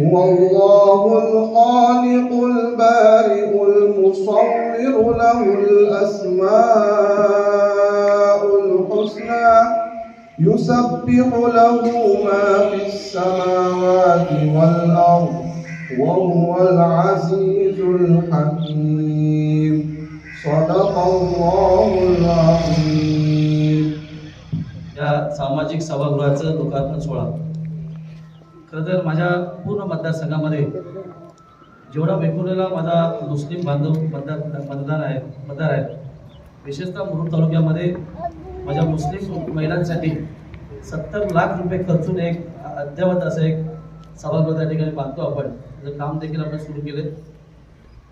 هو الله الخالق البارئ المصور له الأسماء الحسنى يسبح له ما في السماوات والأرض وهو العزيز الحكيم صدق الله العظيم या सामाजिक सभागृहाचं लोकार्पण सोहळा खरं तर माझ्या पूर्ण मतदारसंघामध्ये जेवढा वेकुलेला माझा मुस्लिम बांधव मतदार मतदार आहे मतदार आहेत विशेषतः मुरुड तालुक्यामध्ये माझ्या मुस्लिम महिलांसाठी सत्तर लाख रुपये खर्चून एक अद्ययावत असं एक सभागृह त्या ठिकाणी बांधतो आपण. त्याचं काम देखील आपण सुरू केले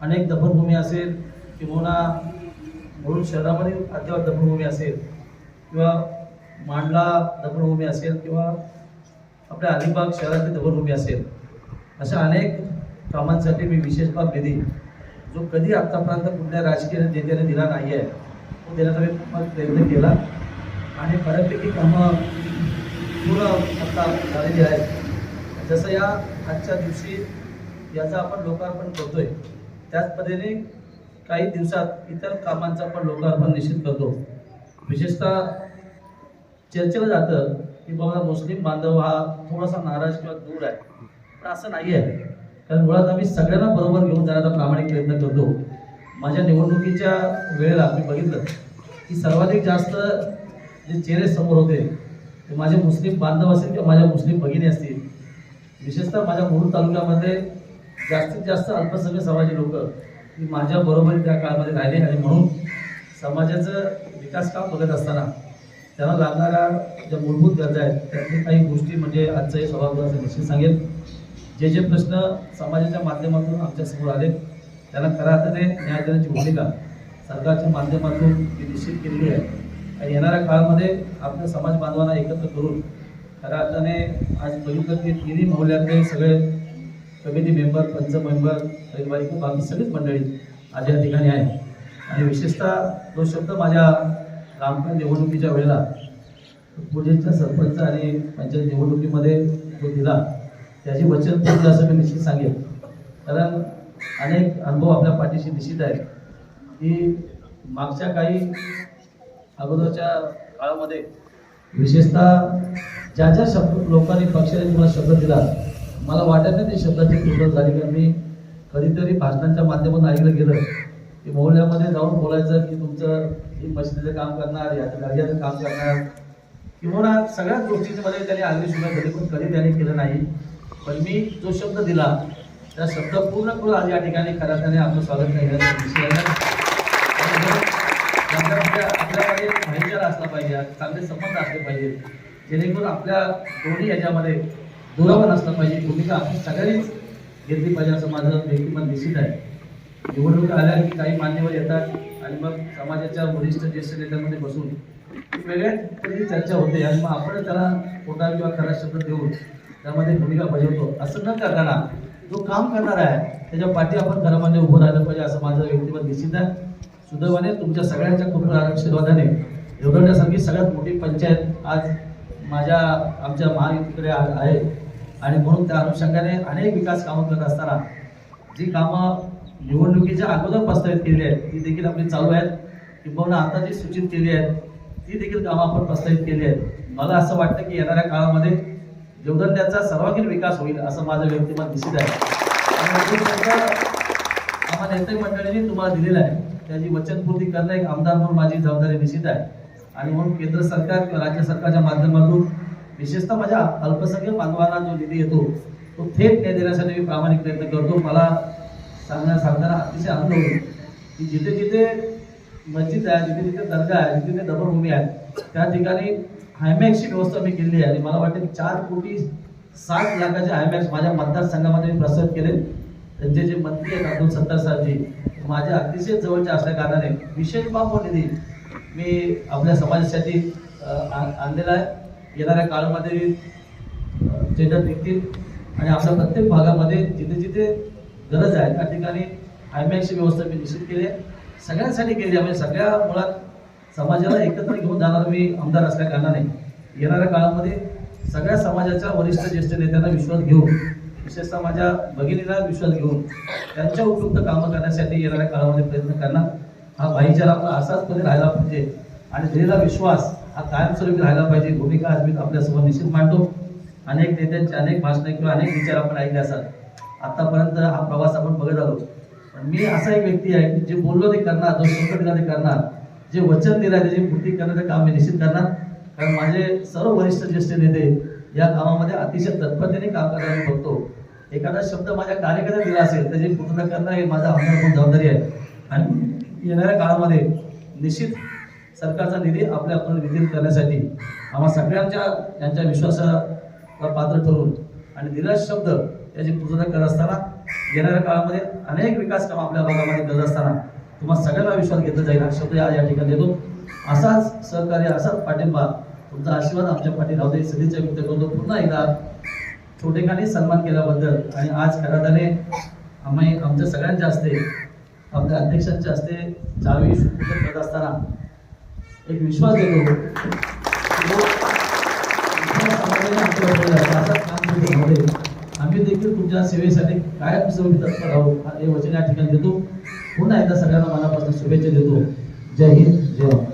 अनेक दफनभूमी असेल किंवा मुरुड शहरामध्ये अद्ययावत दफनभूमी असेल किंवा मांडला दफनभूमी असेल किंवा आपल्या अलिबाग शहरातील दफनभूमी असेल अशा अनेक कामांसाठी मी विशेष भाग निधी जो कधी आत्तापर्यंत कुठल्या राजकीय नेत्याने दिला नाही आहे तो देण्याचा मी प्रयत्न केला. आणि बऱ्यापैकी कामं पूर्ण आता झालेली आहेत. जसं या आजच्या दिवशी याचा आपण लोकार्पण करतोय त्याच पद्धतीने काही दिवसात इतर कामांचा पण लोकार्पण निश्चित करतो. विशेषतः चर्चेला जातं की बाबा मुस्लिम बांधव हा थोडासा नाराज किंवा दूर आहे. पण असं नाही आहे. कारण मुळात आम्ही सगळ्यांना बरोबर घेऊन जाण्याचा प्रामाणिक प्रयत्न करतो. माझ्या निवडणुकीच्या वेळेला मी बघितलं की सर्वाधिक जास्त जे चेहरे समोर होते ते माझे मुस्लिम बांधव असतील किंवा माझ्या मुस्लिम भगिनी असतील. विशेषतः माझ्या मुरुड तालुक्यामध्ये जास्तीत जास्त अल्पसंख्य समाजी लोक माझ्या बरोबर त्या काळामध्ये राहिले आणि म्हणून समाजाचं विकास काम बघत असताना त्यांना लागणाऱ्या ज्या मूलभूत गरजा आहेत त्यातली काही गोष्टी म्हणजे आजचं हे सभागृहाचं निश्चित सांगेल. जे जे प्रश्न समाजाच्या माध्यमातून आमच्यासमोर आले त्यांना खऱ्या अर्थाने न्याय देण्याची भूमिका सरकारच्या माध्यमातून ती निश्चित केलेली आहे. आणि येणाऱ्या काळामध्ये आपल्या समाज बांधवांना एकत्र करून खऱ्या अर्थाने आज बघितलं की तिन्ही मौल्यातले सगळे कमिटी मेंबर पंच मेंबर परिवारिक बाकी सगळीच मंडळी आज या ठिकाणी आहे आणि विशेषतः जो शब्द माझ्या ग्रामपंचायत निवडणुकीच्या वेळेला पूजेच्या सरपंच आणि पंचायत निवडणुकीमध्ये जो दिला त्याची वचनपूर्ती असं मी निश्चित सांगेन. कारण अनेक अनुभव आपल्या पाठीशी निश्चित आहेत. की मागच्या काही अगोदरच्या काळामध्ये विशेषतः ज्या ज्या शब्द लोकांनी पक्षाने मला शब्द दिला मला वाटत नाही ते शब्दाची पूर्ण झाली. कारण मी कधीतरी भाषणांच्या माध्यमातून ऐकलं गेलं. की मोहल्ल्यामध्ये जाऊन बोलायचं की तुमचं ही मशिदीचं काम करणार या दर्जाचं काम करणार. किंवा सगळ्याच गोष्टींमध्ये त्याने आगळी सुद्धा कधी पण कधी त्याने केलं नाही. पण मी जो शब्द दिला त्या शब्द पूर्ण करून आज या ठिकाणी खऱ्या त्याने आपलं स्वागत नाही आपल्याकडे भाईचारा असला पाहिजे चांगले संबंध असले पाहिजे. जेणेकरून आपल्या दोन्ही याच्यामध्ये दुरावा नसला पाहिजे. भूमिका आपण सगळ्यांनीच घेतली पाहिजे असं माझं व्यक्तिमत निश्चित आहे. निवडणूक आल्या की काही मान्यवर येतात आणि मग समाजाच्या वरिष्ठ ज्येष्ठ नेत्यांमध्ये बसून वेगळ्या पद्धतीची चर्चा होते. आणि मग आपण त्याला खोटा किंवा खरा शब्द देऊन त्यामध्ये भूमिका बजावतो. असं न करताना जो काम करणार आहे त्याच्या पाठी आपण खरं म्हणजे उभं राहिलं पाहिजे असं माझं व्यक्तिमत निश्चित आहे. सुदैवाने तुमच्या सगळ्यांच्या कुटुंब आशीर्वादाने एवढ्यासारखी सगळ्यात मोठी पंचायत आज माझ्या आमच्या महायुतीकडे आ- आहे. आणि म्हणून त्या अनुषंगाने अनेक विकास कामं करत असताना जी कामं निवडणुकीच्या अगोदर प्रस्तावित केली आहेत ती देखील आपली चालू आहेत. किंबहुना आता जी सूचित केली आहेत ती देखील कामं आपण प्रस्तावित केली आहेत. मला असं वाटतं की येणाऱ्या काळामध्ये देवदंड्याचा सर्वांगीण विकास होईल असं माझं व्यक्तिमत निश्चित आहे. आणि आम्हाला नेते मंडळींनी तुम्हाला दिलेलं आहे त्याची वचनपूर्ती करणं एक आमदार म्हणून माझी जबाबदारी निश्चित आहे. आणि म्हणून केंद्र सरकार किंवा राज्य सरकारच्या माध्यमातून विशेषतः माझ्या अल्पसंख्याक बांधवांना जो निधी येतो तो थेट न्याय देण्यासाठी मी प्रामाणिक प्रयत्न करतो. मला सांगण्या सांगताना अतिशय आनंद होतो. की जिथे जिथे मस्जिद आहे जिथे जिथे दर्गा आहे जिथे जिथे दबरभूमी आहे त्या ठिकाणी हायमॅक्सची व्यवस्था मी केली आहे. आणि मला वाटतं की चार कोटी साठ लाखाचे हायमॅक्स माझ्या मतदारसंघामध्ये मी प्रसारित केले. त्यांचे जे मंत्री आहेत अब्दुल सत्तार साहेबजी माझ्या अतिशय जवळच्या असल्या कारणाने विशेष बाब निधी मी आपल्या समाजासाठी आणलेला आहे. येणाऱ्या काळामध्ये टेंडर निघतील. आणि आपल्या प्रत्येक भागामध्ये जिथे जिथे गरज आहे. त्या ठिकाणी आयमॅक्सची व्यवस्था मी निश्चित केली आहे. सगळ्यांसाठी केली आहे. म्हणजे सगळ्या मुळात समाजाला एकत्र घेऊन जाणारा मी आमदार असल्या कारणाने येणाऱ्या काळामध्ये सगळ्या समाजाच्या वरिष्ठ ज्येष्ठ नेत्यांना विश्वास घेऊन विशेषतः माझ्या भगिनीला विश्वास घेऊन त्यांच्या उपयुक्त कामं करण्यासाठी येणाऱ्या काळामध्ये प्रयत्न करणार. हा भाईचारा आपला असाच पणे राहिला पाहिजे आणि दिलेला विश्वास हा कायमस्वरूपी राहिला पाहिजे. भूमिका आज मी आपल्यासमोर निश्चित मांडतो. अनेक नेत्यांचे अनेक भाषणे किंवा अनेक विचार आपण ऐकले असतात आतापर्यंत हा प्रवास आपण बघत आलो. पण मी असा एक व्यक्ती आहे की जे बोललो ते करणार जो शब्द दिला ते करणार जे वचन दिलं त्याची पूर्ती करण्याचं काम मी निश्चित करणार. कारण माझे सर्व वरिष्ठ ज्येष्ठ नेते या कामामध्ये अतिशय तत्परतेने काम करायला बघतो. एखादा शब्द माझ्या कार्यकर्त्या दिला असेल त्याची पूर्ण करणं हे माझा आमदार जबाबदारी आहे. आणि येणाऱ्या काळामध्ये निश्चित सरकारचा निधी आपल्या आपण वितरित करण्यासाठी आम्हा सगळ्यांच्या यांच्या विश्वासाला पात्र ठरून आणि दिला शब्द त्याची पूर्तता करत असताना येणाऱ्या काळामध्ये अनेक विकास काम आपल्या भागामध्ये करत असताना तुम्हाला सगळ्यांना विश्वास घेतला जाईल. हा शब्द आज या ठिकाणी देतो असाच सहकार्य असाच पाठिंबा तुमचा आशीर्वाद आमच्या पाठी राहू दे. सदिच्छा व्यक्त करतो. पुन्हा एकदा छोटेखानी सन्मान केल्याबद्दल आणि आज खरादाने आम्ही आमच्या सगळ्यांच्या हस्ते आपल्या अध्यक्षांच्या हस्ते चावी करत असताना एक विश्वास देतो. असाच काम आम्ही देखील तुमच्या सेवेसाठी कायम सर्व तत्पर राहू हे वचन या ठिकाणी देतो पुन्हा एकदा सगळ्यांना मनापासून शुभेच्छा देतो. जय हिंद जय भारत.